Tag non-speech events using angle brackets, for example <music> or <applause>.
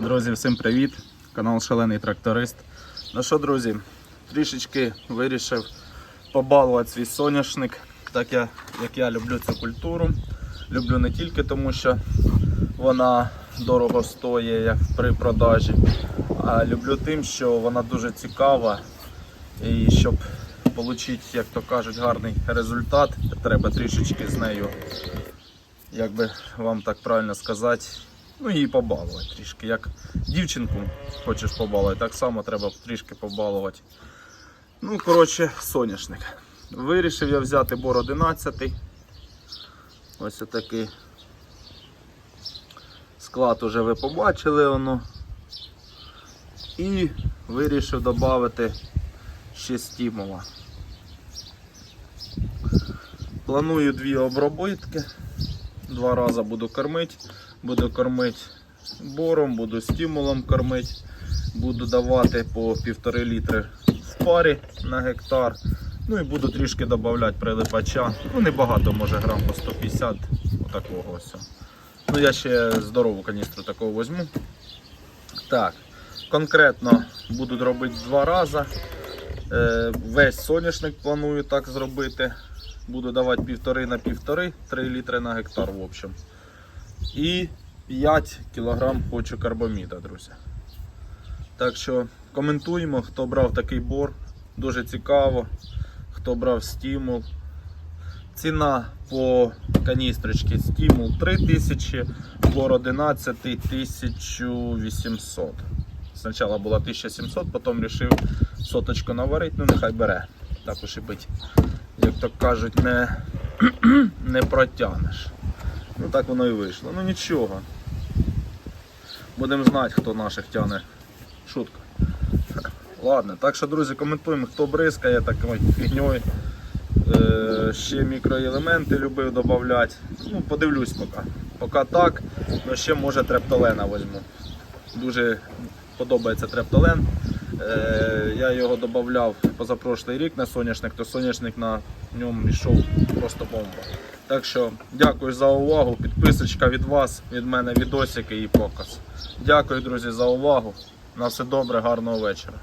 Друзі, всім привіт! Канал Шалений Тракторист. Ну що, друзі, трішечки вирішив побалувати свій соняшник, так я, як я люблю цю культуру. Люблю не тільки тому, що вона дорого стоїть як при продажі, а люблю тим, що вона дуже цікава. І щоб отримати, як то кажуть, гарний результат, треба трішечки з нею, як би вам так правильно сказати, ну її побалувати трішки. Як дівчинку хочеш побалувати, так само треба трішки побалувати. Ну, коротше, соняшник. Вирішив я взяти бор 11. Ось отакий склад уже ви побачили воно. І вирішив додати ще стимула. Планую дві обробітки. Два рази буду кормити. Буду кормити бором, буду стимулом кормити. Буду давати по півтори літри в парі на гектар. Ну і буду трішки додавати прилипача. Ну небагато, може грам по 150 отакого ось. Ну я ще здорову каністру такого візьму. Так, конкретно буду робити два рази. Е, Весь соняшник планую так зробити. Буду давати півтори на півтори, 3 літри на гектар в общем. І 5 кг хочу карбаміда, друзі. Так що коментуємо, хто брав такий бор. Дуже цікаво, хто брав стимул. Ціна по каністрочці стимул 3000, бор 11 1800. Спочатку була 1700, потім вирішив соточку наварити, ну нехай бере. Так уж і бить. Як то кажуть, не, <clears throat> не протягнеш. Ну так воно і вийшло. Ну нічого. Будемо знати, хто наших тягне. Шутка. <laughs> Ладно, так що, друзі, коментуємо, хто бризкає такою фігньою. Е, ще мікроелементи любив додати. Ну, подивлюсь поки. Поки так, але ще може трептолена візьму. Дуже подобається трептолен. Е, я його додавав позапрошлий рік на соняшник, то соняшник на ньому йшов просто бомба. Так що дякую за увагу. Підписочка від вас, від мене відосики і показ. Дякую, друзі, за увагу. На все добре, гарного вечора.